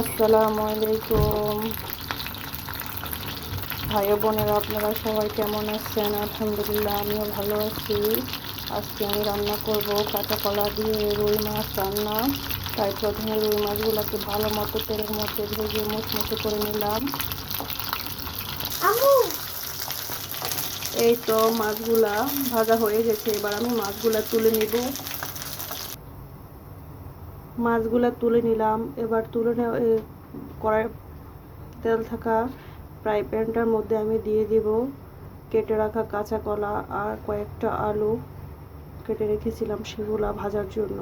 আসসালামু আলাইকুম। ভাই বোনেরা আপনারা সবাই কেমন আছেন? আলহামদুলিল্লাহ আমিও ভালো আছি। আজকে আমি রান্না করব কাঁচা কলা দিয়ে রুই মাছ রান্না। তাই প্রথমে রুই মাছগুলোকে ভালো মতো তেলের মধ্যে ভেজে মুচমুচে করে নিলাম। এই তো মাছগুলা ভাজা হয়ে গেছে। এবার আমি মাছগুলা তুলে নিব। মাছগুলা তুলে নিলাম। এবার তুলে কড়াই তেল থাকা ফ্রাই প্যানটার মধ্যে আমি দিয়ে দিব কেটে রাখা কাঁচা কলা আর কয়েকটা আলু। কেটে রেখেছিলাম সেগুলা ভাজার জন্য।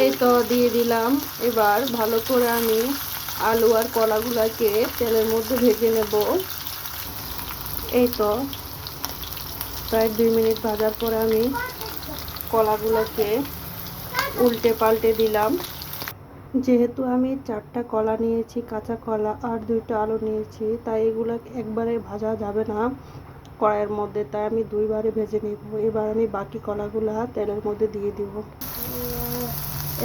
এই তো দিয়ে দিলাম। এবার ভালো করে আমি আলু আর কলাগুলাকে তেলের মধ্যে ভেজে নেব। এই তো প্রায় দুই মিনিট ভাজার পরে আমি কলাগুলোকে উল্টে পাল্টে দিলাম। যেহেতু আমি চারটা কলা নিয়েছি, কাঁচা কলা আর দুইটা আলু নিয়েছি, তাই এগুলো একবারে ভাজা যাবে না কড়াইয়ের মধ্যে। তাই আমি দুইবারে ভেজে নেব। এবার আমি বাকি কলাগুলো তেলের মধ্যে দিয়ে দিব।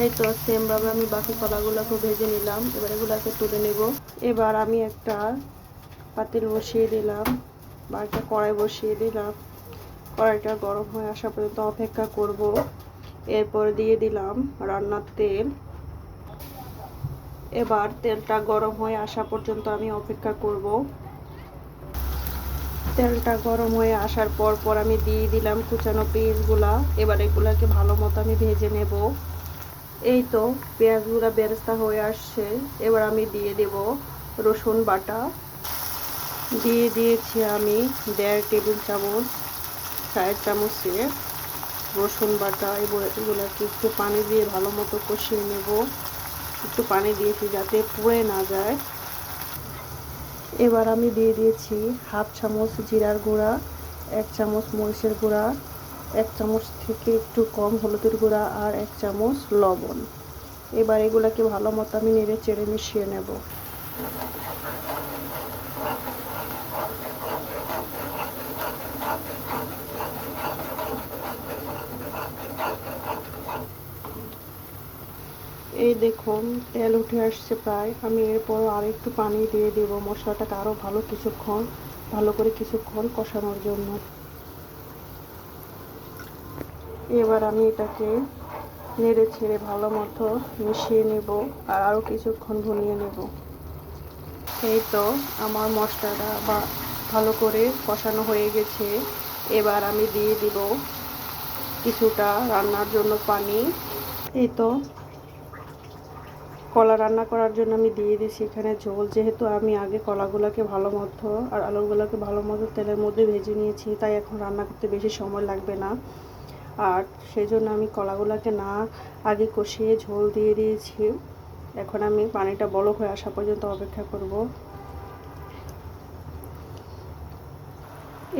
এই তো সেমভাবে আমি বাকি কলাগুলোকে ভেজে নিলাম। এবার এগুলোকে তুলে নেব। এবার আমি একটা পাতিল বসিয়ে দিলাম বা একটা কড়াই বসিয়ে দিলাম। কড়াইটা গরম হয়ে আসা পর্যন্ত অপেক্ষা করব। এরপর দিয়ে দিলাম রান্নার তেল। এবার তেলটা গরম হয়ে আসা পর্যন্ত আমি অপেক্ষা করব। তেলটা গরম হয়ে আসার পর পর আমি দিয়ে দিলাম কুচানো পেঁয়াজগুলা। এবার এগুলাকে ভালো মতো আমি ভেজে নেব। এই তো পেঁয়াজগুলা বেরেস্তা হয়ে আসছে। এবার আমি দিয়ে দেব রসুন বাটা। দিয়ে দিয়েছি আমি দেড় টেবিল চামচ চায়ের চামচে রসুন বাটা এগুলোকে একটু পানি দিয়ে ভালো মতো কষিয়ে নেব। একটু পানি দিয়েছি যাতে পুড়ে না যায়। এবার আমি দিয়ে দিয়েছি হাফ চামচ জিরার গুঁড়া, এক চামচ মরিচের গুঁড়া, এক চামচ থেকে একটু কম হলুদের গুঁড়া আর এক চামচ লবণ। এবার এগুলাকে ভালো মতো আমি নেড়ে চেড়ে মিশিয়ে নেব। এই দেখুন, তেল উঠে আসছে প্রায়। আমি এরপর আর একটু পানি দিয়ে দেব। মশলাটাকে আরও ভালো কিছুক্ষণ, ভালো করে কিছুক্ষণ কষানোর জন্য। এবার আমি এটাকে নেড়ে ছেড়ে ভালো মতো মিশিয়ে নেব আর আরও কিছুক্ষণ ভুনিয়ে নেব। এই তো আমার মশলাটা বা ভালো করে কষানো হয়ে গেছে। এবার আমি দিয়ে দিব কিছুটা রান্নার জন্য পানি। এই তো কলা রান্না করার জন্য আমি দিয়ে দিয়েছি এখানে ঝোল। যেহেতু আমি আগে কলাগুলোকে ভালো মতো আর আলুগুলোকে ভালো মতো তেলের মধ্যে ভেজে নিয়েছি, তাই এখন রান্না করতে বেশি সময় লাগবে না। আর সেই জন্য আমি কলাগুলোকে না আগে কষিয়ে ঝোল দিয়ে দিয়েছি। এখন আমি পানিটা বলক হয়ে আসা পর্যন্ত অপেক্ষা করব।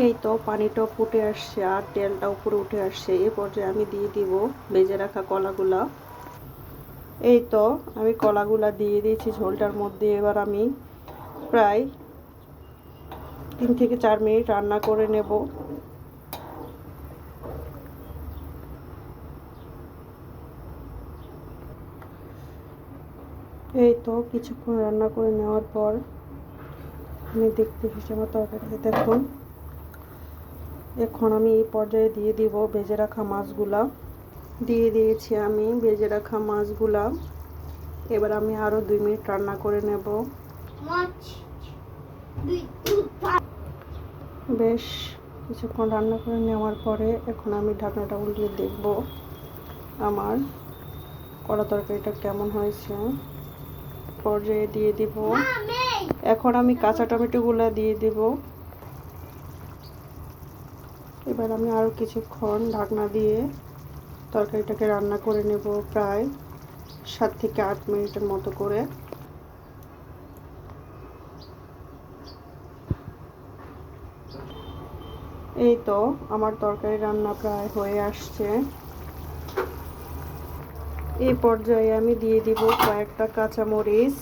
এই তো পানিটা ফুটে আসছে আর তেলটা উপরে উঠে আসছে। এই পর্যায়ে আমি দিয়ে দিব ভেজে রাখা কলাগুলা। এই তো, আমি কলাগুলা দিয়ে দিয়েছি ঝোলটার মধ্যে। এবার আমি প্রায় তিন থেকে চার মিনিট রান্না করে নেব। এই তো, কিছুক্ষণ রান্না করে নেওয়ার পর আমি দেখতে হিসেবে তরকারিতে। দেখুন, এখন আমি এই পর্যায়ে দিয়ে দিব ভেজে রাখা মাছগুলা। দিয়ে দিয়েছি আমি ভেজে রাখা মাছগুলা। এবার আমি আরও দুই মিনিট রান্না করে নেব। বেশ, কিছুক্ষণ রান্না করে নেওয়ার পরে এখন আমি ঢাকনাটা উল্টিয়ে দেখব আমার কড়া তরকারিটা কেমন হয়েছে। পর্যায়ে দিয়ে দিব। এখন আমি কাঁচা টমেটোগুলো দিয়ে দেব। এবার আমি আরও কিছুক্ষণ ঢাকনা দিয়ে তরকারিটাকে রান্না করে নেব প্রায় সাত থেকে আট মিনিটের মতো করে। এই তো, আমার তরকারি রান্না প্রায় হয়ে আসছে। এই পর্যায়ে আমি দিয়ে দিব কয়েকটা কাঁচামরিচ।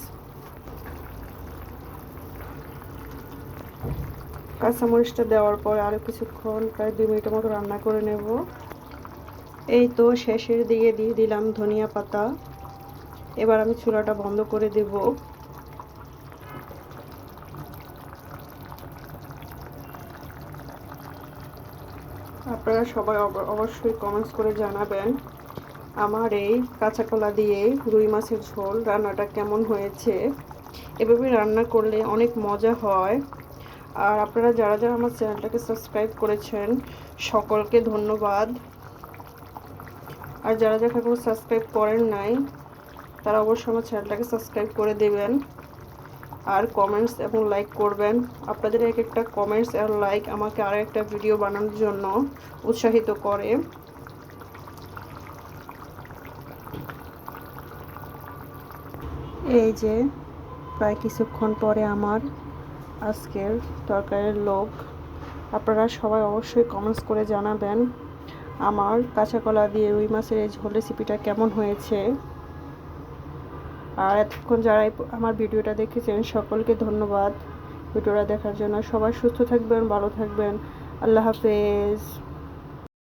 কাঁচামরিচটা দেওয়ার পর আরও কিছুক্ষণ, প্রায় দুই মিনিটের মতো রান্না করে নেব। এই তো শেষের দিকে দিয়ে দিলাম ধনিয়া পাতা। এবার আমি চুলাটা বন্ধ করে দেব। আপনারা সবাই অব- অবশ্যই কমেন্টস করে জানাবেন আমার এই কাঁচা কলা দিয়ে রুই মাছের ঝোল রান্নাটা কেমন হয়েছে। এভাবে রান্না করলে অনেক মজা হয়। আর আপনারা যারা যারা আমার চ্যানেলটাকে সাবস্ক্রাইব করেছেন, সকলকে ধন্যবাদ। আর যারা যারা এখনও সাবস্ক্রাইব করেন নাই, তারা অবশ্যই আমার চ্যানেলটাকে সাবস্ক্রাইব করে দেবেন আর কমেন্টস এবং লাইক করবেন। আপনাদের এক একটা কমেন্টস আর লাইক আমাকে আর একটা ভিডিও বানানোর জন্য উৎসাহিত করে। এই যে, প্রায় কিছুক্ষণ পরে আমার আজকের তরকারির লোক আপনারা সবাই অবশ্যই কমেন্টস করে জানাবেন। আমার কাঁচা কলা দিয়ে রুই মাছের এই ঝোল রেসিপিটা কেমন হয়েছে? আর এতক্ষণ যারা আমার ভিডিওটা দেখেছেন, সকলকে ধন্যবাদ। ভিডিওটা দেখার জন্য সবাই সুস্থ থাকবেন, ভালো থাকবেন। আল্লাহ হাফেজ।